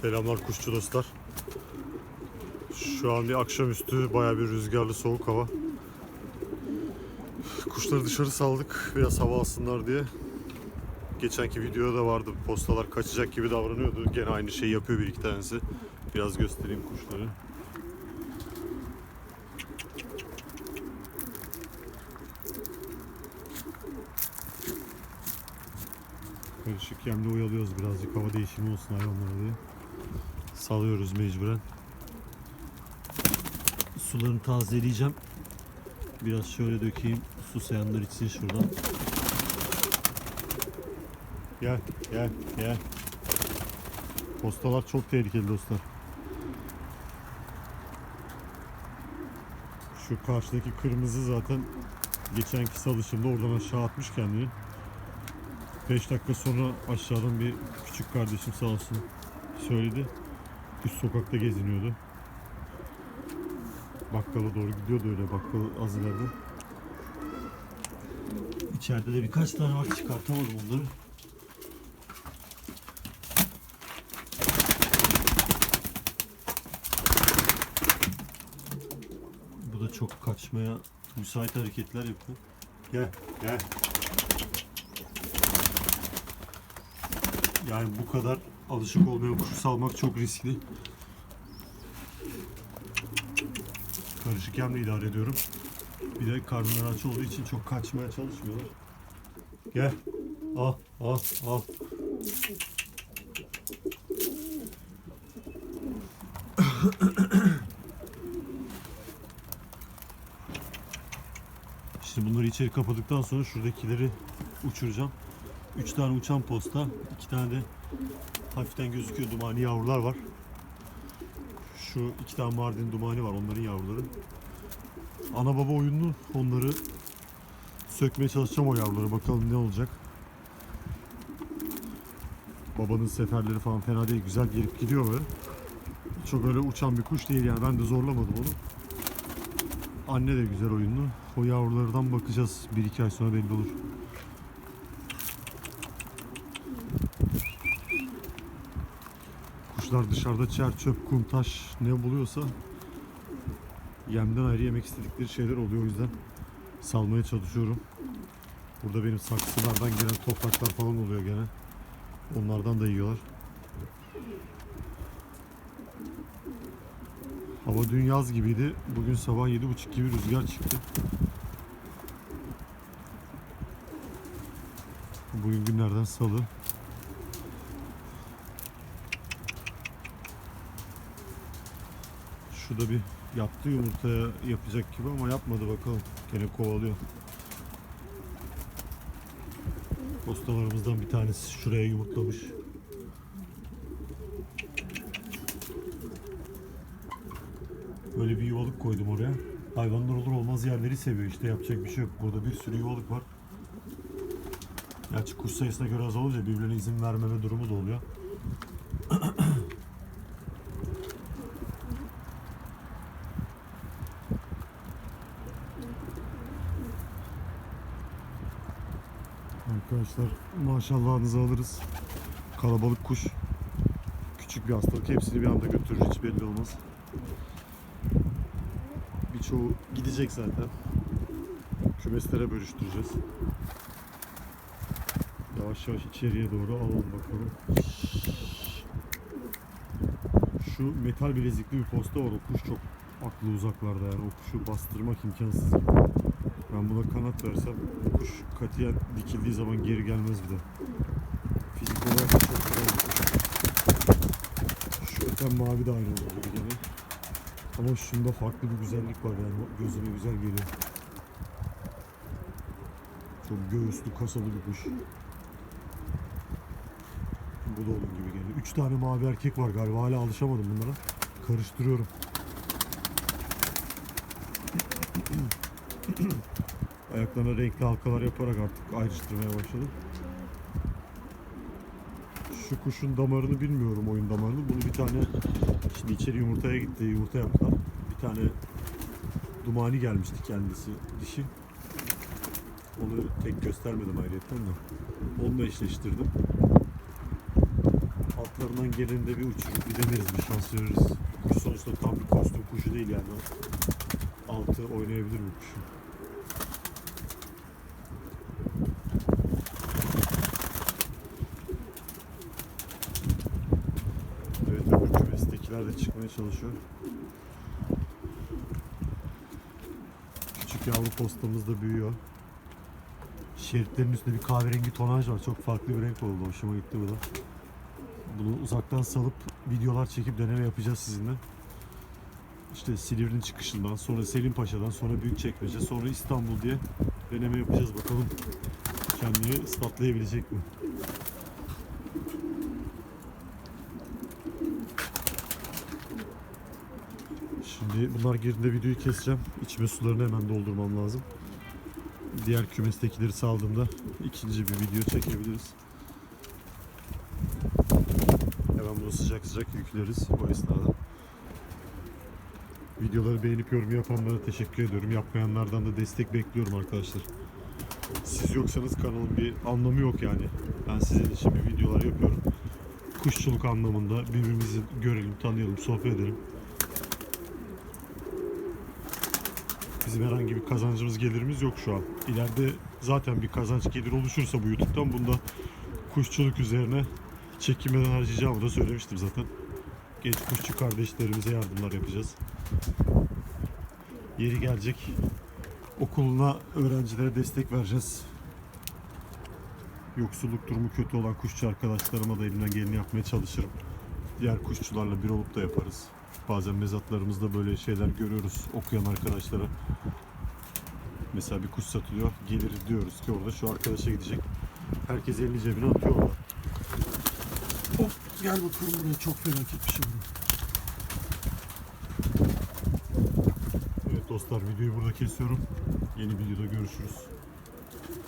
Selamlar kuşçu dostlar. Şu an bir akşamüstü baya bir rüzgarlı soğuk hava. Kuşları dışarı saldık biraz hava alsınlar diye. Geçenki videoda da vardı postalar kaçacak gibi davranıyordu. Gene aynı şeyi yapıyor bir iki tanesi. Biraz göstereyim kuşları. Karışık yemle oyalıyoruz birazcık hava değişimi olsun hayvanlara diye. Salıyoruz mecburen. Sularını tazeleyeceğim. Biraz şöyle dökeyim. Su sayanlar içsin şuradan. Gel, gel, gel. Postalar çok tehlikeli dostlar. Şu karşıdaki kırmızı zaten geçenki salışımda oradan aşağı atmış kendini. 5 dakika sonra aşağıdan bir küçük kardeşim sağ olsun söyledi. Üst sokakta geziniyordu. Bakkala doğru gidiyordu öyle bakkal az ileride. İçeride de birkaç tane var çıkartamadım onları. Bu da çok kaçmaya müsait hareketler yapıyor. Gel, gel. Yani bu kadar alışık olmayan kuşu salmak çok riskli. Karışık yemle idare ediyorum. Bir de karnları aç olduğu için çok kaçmaya çalışmıyorlar. Gel. Al, al, al. Şimdi bunları içeri kapadıktan sonra şuradakileri uçuracağım. 3 tane uçan posta, 2 tane de hafiften gözüküyor dumani yavrular var. Şu iki tane Mardin dumani var onların yavruları. Ana baba oyunlu onları sökmeye çalışacağım o yavruları bakalım ne olacak. Babanın seferleri falan fena değil güzel gelip gidiyor böyle. Çok öyle uçan bir kuş değil yani ben de zorlamadım onu. Anne de güzel oyunlu. O yavrulardan bakacağız. 1-2 ay sonra belli olur. Kuşlar dışarıda çer, çöp, kum, taş ne buluyorsa yemden ayrı yemek istedikleri şeyler oluyor o yüzden salmaya çalışıyorum. Burada benim saksılardan gelen topraklar falan oluyor gene. Onlardan da yiyorlar. Hava dün yaz gibiydi. Bugün sabah 7.30 gibi rüzgar çıktı. Bugün günlerden salı. Şurada bir yaptı yumurtaya yapacak gibi ama yapmadı bakalım. Gene kovalıyor. Postalarımızdan bir tanesi şuraya yumurtlamış. Böyle bir yuvalık koydum oraya. Hayvanlar olur olmaz yerleri seviyor işte yapacak bir şey yok. Burada bir sürü yuvalık var. Gerçi kuş sayısına göre az olunca birbirine izin vermeme durumu da oluyor. Arkadaşlar maşallahınızı alırız. Kalabalık kuş. Küçük bir hastalık. Hepsini bir anda götürür. Hiç belli olmaz. Birçoğu gidecek zaten. Kümeslere bölüştüreceğiz. Yavaş yavaş içeriye doğru alalım bakalım. Şu metal bilezikli bir posta var. O kuş çok aklı uzaklarda yani. O kuşu bastırmak imkansız gibi. Ben buna kanat versem kuş katiyen dikildiği zaman geri gelmez bir de. Fizik olarak çok güzel bir kuş. Şu öten mavi de aynı olur gibi gene. Ama şunda farklı bir güzellik var yani gözüme güzel geliyor. Çok göğüslü kasalı bir kuş. Bu da onun gibi geliyor. Üç tane mavi erkek var galiba hala alışamadım bunlara. Karıştırıyorum. Ayaklarına renkli halkalar yaparak artık ayrıştırmaya başladım. Şu kuşun damarını bilmiyorum oyun damarını. Bunu bir tane şimdi içeri yumurtaya gitti. Yumurta yaptılar. Bir tane dumani gelmişti kendisi dişi. Onu tek göstermedim ayrıyetten de. Onunla eşleştirdim. altlarından geleni bir uçurup bir deneriz, bir şans veririz. Kuş sonuçta tam bir kostüm kuşu değil yani. Altı oynayabilir bu kuşu. Evet öbür de çıkmaya çalışıyor. Küçük yavru postamız da büyüyor. Şeritlerin üstünde bir kahverengi tonaj var. Çok farklı bir renk oldu. Hoşuma gitti bu da. Bunu uzaktan salıp videolar çekip deneme yapacağız sizinle. İşte Silivri'nin çıkışından, sonra Selim Paşa'dan, sonra Büyükçekmece, sonra İstanbul diye deneme yapacağız bakalım. Kendini ispatlayabilecek mi? Şimdi bunlar girdiğinde videoyu keseceğim. İçme sularını hemen doldurmam lazım. Diğer kümestekileri saldığımda ikinci bir video çekebiliriz. Hemen bunu sıcak sıcak yükleriz o esnada. Videoları beğenip yorum yapanlara teşekkür ediyorum. Yapmayanlardan da destek bekliyorum arkadaşlar. Siz yoksanız kanalın bir anlamı yok yani. Ben sizin için bir videolar yapıyorum. Kuşçuluk anlamında birbirimizi görelim, tanıyalım, sohbet edelim. Bizim herhangi bir kazancımız, gelirimiz yok şu an. İleride zaten bir kazanç gelir oluşursa bu YouTube'dan bunda kuşçuluk üzerine çekinmeden harcayacağımı da söylemiştim zaten. Genç kuşçu kardeşlerimize yardımlar yapacağız. Yeri gelecek okuluna öğrencilere destek vereceğiz. Yoksulluk durumu kötü olan kuşçu arkadaşlarıma da elimden geleni yapmaya çalışırım. Diğer kuşçularla bir olup da yaparız. Bazen mezatlarımızda böyle şeyler görüyoruz okuyan arkadaşlara. Mesela bir kuş satılıyor. Gelir diyoruz ki orada şu arkadaşa gidecek. Herkes elini cebine atıyor orada. Hop gel bakalım buraya çok felaket bir şey. Evet dostlar videoyu burada kesiyorum. Yeni videoda görüşürüz.